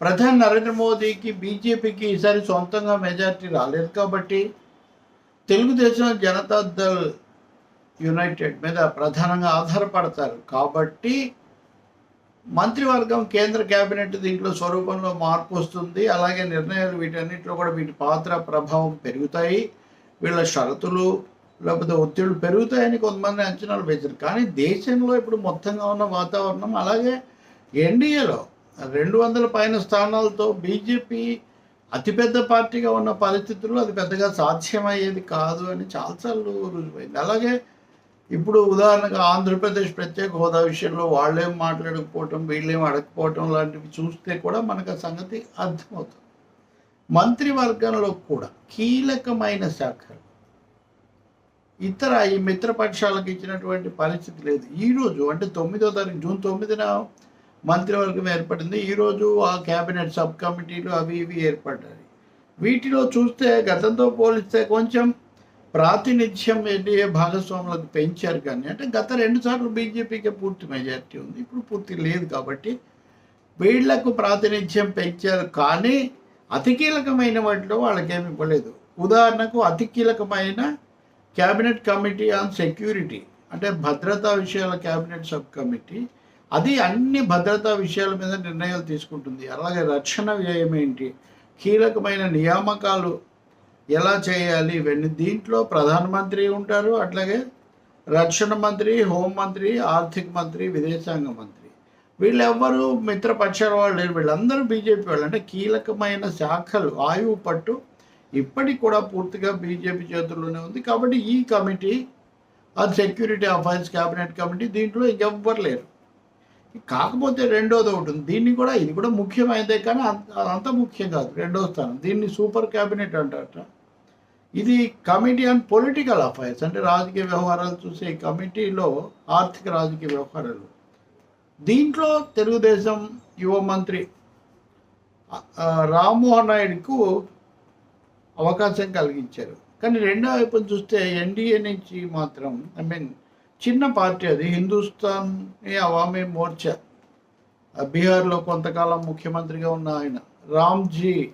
ప్రధాని నరేంద్ర మోదీకి బీజేపీకి ఈసారి సొంతంగా మెజారిటీ రాలేదు కాబట్టి తెలుగుదేశం జనతా దళ్ యునైటెడ్ మీద ప్రధానంగా ఆధారపడతారు. కాబట్టి మంత్రివర్గం కేంద్ర కేబినెట్ దీంట్లో స్వరూపంలో మార్పు వస్తుంది. అలాగే నిర్ణయాలు వీటన్నిటిలో కూడా వీటి పాత్ర ప్రభావం పెరుగుతాయి. వీళ్ళ షరతులు లేకపోతే ఒత్తిళ్ళు పెరుగుతాయని కొంతమంది అంచనాలు వేశారు. కానీ దేశంలో ఇప్పుడు మొత్తంగా ఉన్న వాతావరణం అలాగే ఎన్డీఏలో రెండు వందల పైన స్థానాలతో బీజేపీ అతిపెద్ద పార్టీగా ఉన్న పరిస్థితుల్లో అది పెద్దగా సాధ్యమయ్యేది కాదు అని చాలాసార్లు రుజువైంది. అలాగే ఇప్పుడు ఉదాహరణగా ఆంధ్రప్రదేశ్ ప్రత్యేక హోదా విషయంలో వాళ్ళేం మాట్లాడకపోవటం వీళ్ళేం అడగకపోవటం లాంటివి చూస్తే కూడా మనకు ఆ సంగతి అర్థమవుతుంది. మంత్రివర్గంలో కూడా కీలకమైన శాఖలు. ఇతర ఈ మిత్రపక్షాలకు ఇచ్చినటువంటి పరిస్థితి లేదు. ఈరోజు అంటే తొమ్మిదో తారీఖు జూన్ తొమ్మిదిన మంత్రివర్గం ఏర్పడింది. ఈరోజు ఆ క్యాబినెట్ సబ్ కమిటీలు అవి ఇవి ఏర్పడ్డాయి. వీటిలో చూస్తే గతంతో పోలిస్తే కొంచెం ప్రాతినిధ్యం ఎన్డీఏ భాగస్వాములకు పెంచారు కానీ అంటే గత రెండు సార్లు బీజేపీకి పూర్తి మెజారిటీ ఉంది. ఇప్పుడు పూర్తి లేదు కాబట్టి వీళ్ళకు ప్రాతినిధ్యం పెంచారు కానీ అతి కీలకమైన వాటిలో వాళ్ళకేమి ఇవ్వలేదు. ఉదాహరణకు అతి కీలకమైన క్యాబినెట్ కమిటీ ఆన్ సెక్యూరిటీ అంటే భద్రతా విషయాల క్యాబినెట్ సబ్ కమిటీ అది అన్ని భద్రతా విషయాల మీద నిర్ణయాలు తీసుకుంటుంది. అలాగే రక్షణ వ్యయం ఏంటి? కీలకమైన నియామకాలు ఎలా చేయాలి? ఇవన్నీ దీంట్లో ప్రధానమంత్రి ఉంటారు అట్లాగే రక్షణ మంత్రి హోంమంత్రి ఆర్థిక మంత్రి విదేశాంగ మంత్రి. వీళ్ళెవ్వరు మిత్రపక్షాల వాళ్ళు లేరు. వీళ్ళందరూ బీజేపీ వాళ్ళు. అంటే కీలకమైన శాఖలు ఆయువు పట్టు ఇప్పటికి కూడా పూర్తిగా బీజేపీ చేతుల్లోనే ఉంది. కాబట్టి ఈ కమిటీ అది సెక్యూరిటీ అఫైర్స్ క్యాబినెట్ కమిటీ దీంట్లో ఇంకెవ్వరు లేరు. కాకపోతే రెండోది ఒకటి ఉంది. దీన్ని కూడా ఇది కూడా ముఖ్యమైనదే కానీ అంత అంత ముఖ్యం కాదు. రెండో స్థానం. దీన్ని సూపర్ క్యాబినెట్ అంటారట. ఇది కమిటీ ఆన్ పొలిటికల్ అఫైర్స్. అంటే రాజకీయ వ్యవహారాలు చూసే కమిటీలో ఆర్థిక రాజకీయ వ్యవహారాలు. దీంట్లో తెలుగుదేశం యువ మంత్రి రామ్మోహన్ నాయుడుకు అవకాశం కలిగించారు. కానీ రెండో వైపు చూస్తే ఎన్డీఏ నుంచి మాత్రం ఐ మీన్ చిన్న పార్టీ అది. హిందుస్థాన్ అవామీ మోర్చా. బీహార్లో కొంతకాలం ముఖ్యమంత్రిగా ఉన్న ఆయన. రామ్జీ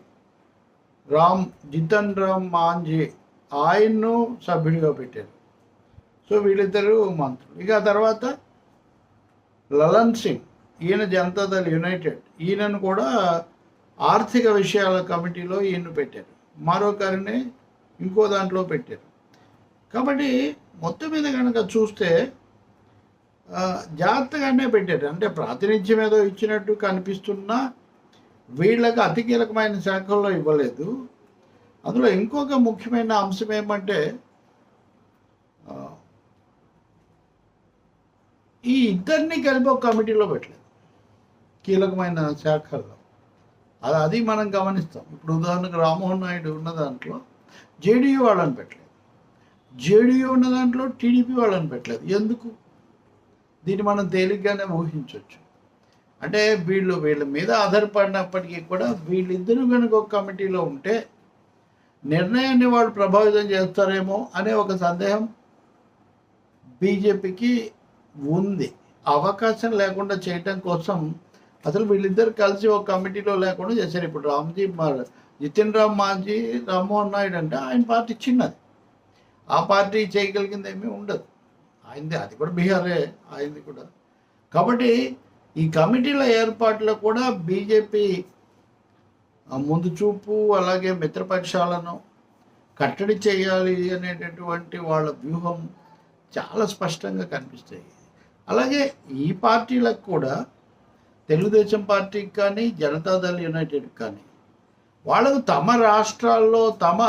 రామ్ జితన్ రామ్ మాంజీ ఆయన్ను సభ్యుడిగా పెట్టారు. సో వీళ్ళిద్దరూ మంత్రులు. ఇక ఆ తర్వాత లలన్ సింగ్ ఈయన జనతాదళ యునైటెడ్. ఈయనను కూడా ఆర్థిక విషయాల కమిటీలో ఈయన పెట్టారు. మరొకరిని ఇంకో దాంట్లో పెట్టారు. కాబట్టి మొత్తం మీద కనుక చూస్తే జాగ్రత్తగానే పెట్టారు. అంటే ప్రాతినిధ్యం ఏదో ఇచ్చినట్టు కనిపిస్తున్నా వీళ్ళకి అతి కీలకమైన శాఖల్లో ఇవ్వలేదు. అందులో ఇంకొక ముఖ్యమైన అంశం ఏమంటే ఈ ఇద్దరిని కలిపి ఒక కమిటీలో పెట్టలేదు. కీలకమైన శాఖల్లో. అది అది మనం గమనిస్తాం. ఇప్పుడు ఉదాహరణకు రామ్మోహన్ నాయుడు ఉన్న దాంట్లో జేడీయూ వాళ్ళని పెట్టలేదు. జేడీయూ ఉన్న దాంట్లో టీడీపీ వాళ్ళని పెట్టలేదు. ఎందుకు? దీన్ని మనం తేలిగ్గానే ఊహించవచ్చు అంటే వీళ్ళు వీళ్ళ మీద ఆధారపడినప్పటికీ కూడా వీళ్ళిద్దరూ కనుక ఒక కమిటీలో ఉంటే నిర్ణయాన్ని వాళ్ళు ప్రభావితం చేస్తారేమో అనే ఒక సందేహం బీజేపీకి ఉంది. అవకాశం లేకుండా చేయటం కోసం అసలు వీళ్ళిద్దరు కలిసి ఒక కమిటీలో లేకుండా చేశారు. ఇప్పుడు రామ్జీ మా- నితిన్ రామ్ మాజీ రామ్మోహన్ నాయుడు అంటే ఆయన పార్టీ చిన్నది. ఆ పార్టీ చేయగలిగింది ఏమీ ఉండదు. ఆయనది అది కూడా బీహారే ఆయనది కూడా. కాబట్టి ఈ కమిటీల ఏర్పాట్లో కూడా బీజేపీ ముందు చూపు అలాగే మిత్రపక్షాలను కట్టడి చేయాలి అనేటటువంటి వాళ్ళ వ్యూహం చాలా స్పష్టంగా కనిపిస్తాయి. అలాగే ఈ పార్టీలకు కూడా తెలుగుదేశం పార్టీకి కానీ జనతాదళ యునైటెడ్ కానీ వాళ్ళకు తమ రాష్ట్రాల్లో తమ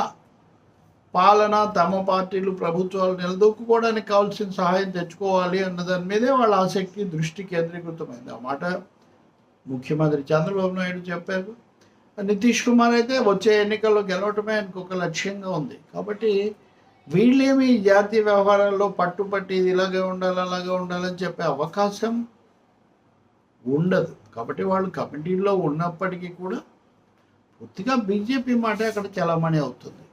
పాలన తమ పార్టీలు ప్రభుత్వాలు నిలదొక్కుకోవడానికి కావాల్సిన సహాయం తెచ్చుకోవాలి అన్న దాని మీదే వాళ్ళ ఆసక్తి దృష్టి కేంద్రీకృతమైంది. ఆ మాట ముఖ్యమంత్రి చంద్రబాబు నాయుడు చెప్పారు. నితీష్ కుమార్ అయితే వచ్చే ఎన్నికల్లో గెలవటమే ఆయనకు ఒక లక్ష్యంగా ఉంది. కాబట్టి వీళ్ళేమి ఈ జాతీయ వ్యవహారాల్లో పట్టుపట్టి ఇది ఇలాగే ఉండాలి అలాగే ఉండాలని చెప్పే అవకాశం ఉండదు. కాబట్టి వాళ్ళు కమిటీలో ఉన్నప్పటికీ కూడా పూర్తిగా బీజేపీ మాట అక్కడ చలామణి అవుతుంది.